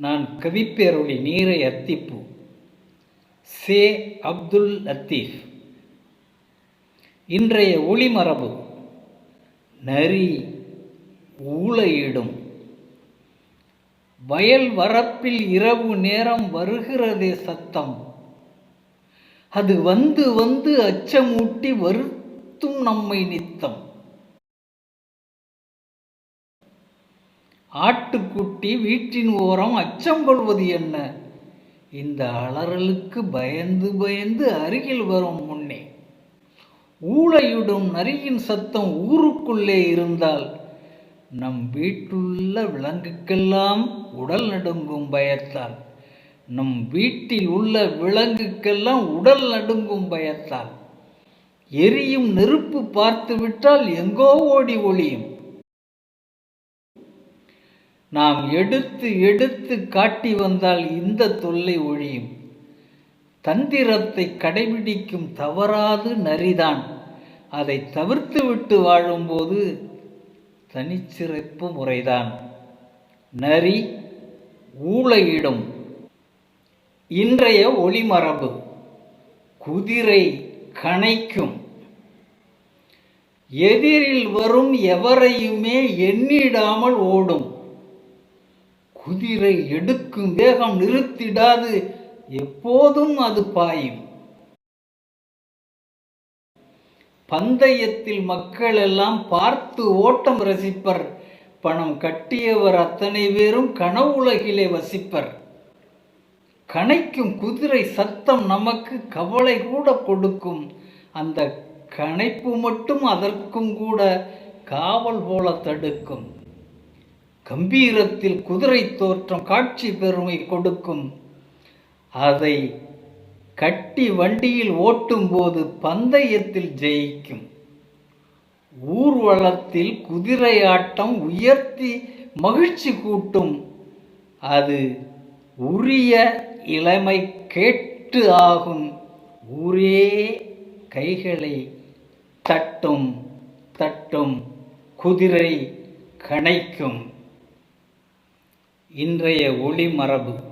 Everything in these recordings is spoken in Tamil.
நான் கவிப்பேரொளி நீரை அத்திப்பு சே அப்துல் லத்தீஃப். இன்றைய ஒளிமரபு நரி ஊழையிடும் வயல் வரப்பில் இரவு நேரம் வருகிறதே சத்தம். அது வந்து வந்து அச்சமூட்டி வருத்தும் நம்மை நித்தம். ஆட்டுக்குட்டி வீட்டின் ஓரம் அச்சம் கொள்வது என்ன? இந்த அலறலுக்கு பயந்து பயந்து அருகில் வரும் முன்னே ஊழையுடும் நரியின் சத்தம் ஊருக்குள்ளே இருந்தால் நம் வீட்டுள்ள விலங்குக்கெல்லாம் உடல் நடுங்கும் பயத்தால் நம் வீட்டில் உள்ள விலங்குக்கெல்லாம் உடல் நடுங்கும் பயத்தால் எரியும் நெருப்பு பார்த்துவிட்டால் எங்கோ ஓடி ஒளியும். நாம் எடுத்து எடுத்து காட்டி வந்தால் இந்த தொல்லை ஒழியும். தந்திரத்தை கடைபிடிக்கும் தவறாது நரிதான். அதை தவிர்த்து விட்டு வாழும்போது தனிச்சிறப்பு முறைதான். நரி ஊளையிடும் இன்றைய ஒளிமரபு குதிரை கணைக்கும். எதிரில் வரும் எவரையுமே எண்ணிடாமல் ஓடும். குதிரை எடுக்கும் வேகம் நிறுத்திடாது. எப்போதும் அது பாயும். பந்தயத்தில் மக்கள் எல்லாம் பார்த்து ஓட்டம் ரசிப்பர். பணம் கட்டியவர் அத்தனை பேரும் கனவுலகிலே வசிப்பர். கணைக்கும் குதிரை சத்தம் நமக்கு கவலை கூட கொடுக்கும். அந்த கணைப்பு மட்டும் அதற்கும் கூட காவல் போல தடுக்கும். கம்பீரத்தில் குதிரை தோற்றம் காட்சி பெருமை கொடுக்கும். அதை கட்டி வண்டியில் ஓட்டும்போது பந்தயத்தில் ஜெயிக்கும். ஊர்வலத்தில் குதிரை ஆட்டம் உயர்த்தி மகிழ்ச்சி கூட்டும். அது உரிய இளமை கேட்டு ஆகும். ஊரே கைகளை தட்டும் தட்டும் குதிரை கணைக்கும். இன்றைய ஒளிமரபு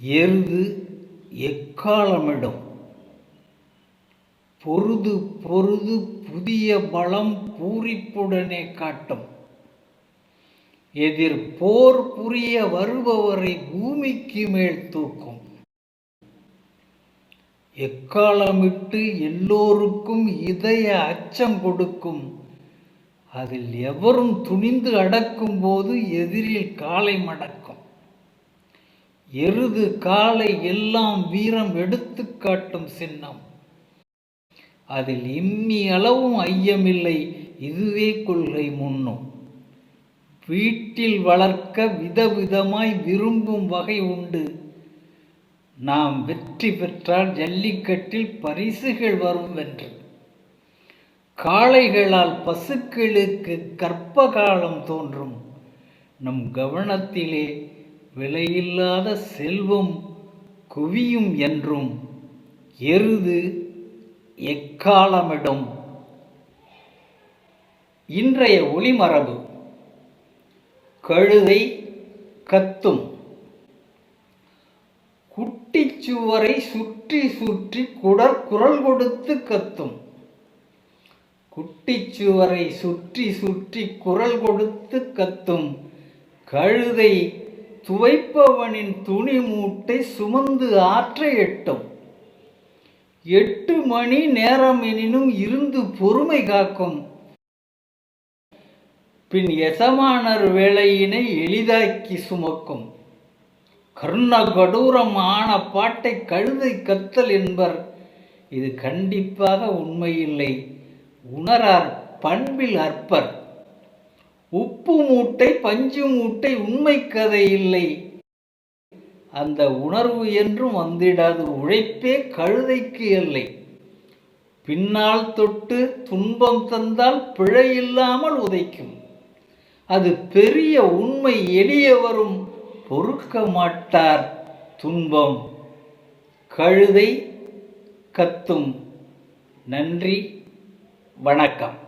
எருது எக்காலமிடும்? பொருது பொருது புதிய பலம் பூரிப்புடனே காட்டும். எதிர் போர் புரிய வருபவரை பூமிக்கு மேல் தூக்கும். எக்காலமிட்டு எல்லோருக்கும் இதய அச்சம் கொடுக்கும் அதில் எவரும் துணிந்து அடக்கும் போது எதிரில் காலை மடக்கும். எருது காலை எல்லாம் வீரம் எடுத்து காட்டும் சின்னம். அதில் இம்மி அளவும் ஐயமில்லை இதுவே கொள்கை முன்னும். வீட்டில் வளர்க்க விதவிதமாய் விரும்பும் வகை உண்டு. நாம் வெற்றி பெற்றால் ஜல்லிக்கட்டில் பரிசுகள் வரும் என்று காளைகளால் பசுக்களுக்கு கற்ப காலம் தோன்றும். நம் கவனத்திலே விலையில்லாத செல்வம் குவியும் என்றும் எருது எக்காலமிடும். இன்றைய ஒளிமரபு கழுதை கத்தும். குட்டிச்சுவரை சுற்றி சுற்றி குடர் குரல் கொடுத்து கத்தும். குட்டிச்சுவரை சுற்றி சுற்றி குரல் கொடுத்து கத்தும் கழுதை துவைப்பவனின் துணி மூட்டை சுமந்து ஆற்ற எட்டும். எட்டு மணி நேரம் எனினும் இருந்து பொறுமை காக்கும். பின் எசமானர் வேலையினை எளிதாக்கி சுமக்கும். கருணகடூரம் ஆன பாட்டை கழுதை கத்தல் என்பர். இது கண்டிப்பாக உண்மையில்லை. உணரார் பண்பில் அற்பர். உப்பு மூட்டை பஞ்சு மூட்டை உண்மை கதை இல்லை. அந்த உணர்வு என்றும் வந்திடாது உழைப்பே கழுதைக்கு இல்லை பின்னால் தொட்டு துன்பம் தந்தால் பிழை இல்லாமல் உதைக்கும். அது பெரிய உண்மை எளியவரும் பொறுக்க மாட்டார் துன்பம். கழுதை கத்தும். நன்றி. வணக்கம்.